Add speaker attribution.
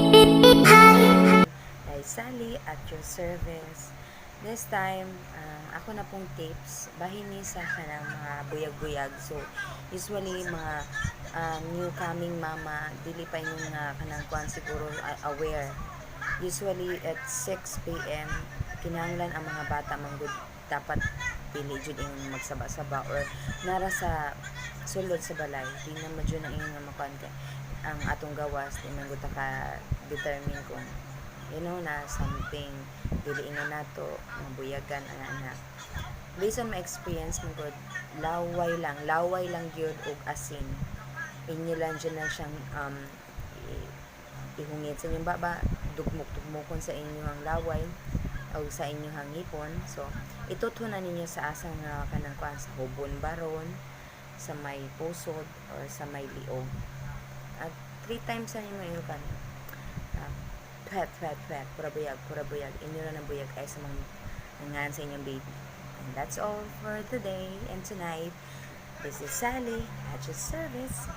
Speaker 1: Hi, Sally at your service. This time, um, ako na pong tips, bahinisa ka ng mga buyag-buyag. So, usually, mga ah, um, new coming mama, dili pa yung nga uh, kanang kwan siguro uh, aware. Usually, at 6 p.m., kinahanglan ang mga bata manggod dapat pili jud ing magsaba-saba or nara sa sulod sa balay. Na madyo na ingon nga makuan kay ang atong gawas di man gud ka determine kung you know na something dili ingon nato mabuyagan ana ana. Based on my experience mo gud laway lang laway lang gyud og asin. Inyo lang dyan lang siyang um, ihungit sa inyong baba dugmok-dugmokon sa inyong laway o sa inyong hangipon so itutunan ninyo sa asa nga kanang kuan sa hubon baron sa may pusod or sa may liog. At three times na nimo ilukan uh, pet pet pet pura buyag pura buyag inyo na ng buyag ay sa mga nangan sa inyong baby. And that's all for today and tonight. This is Sally. At your service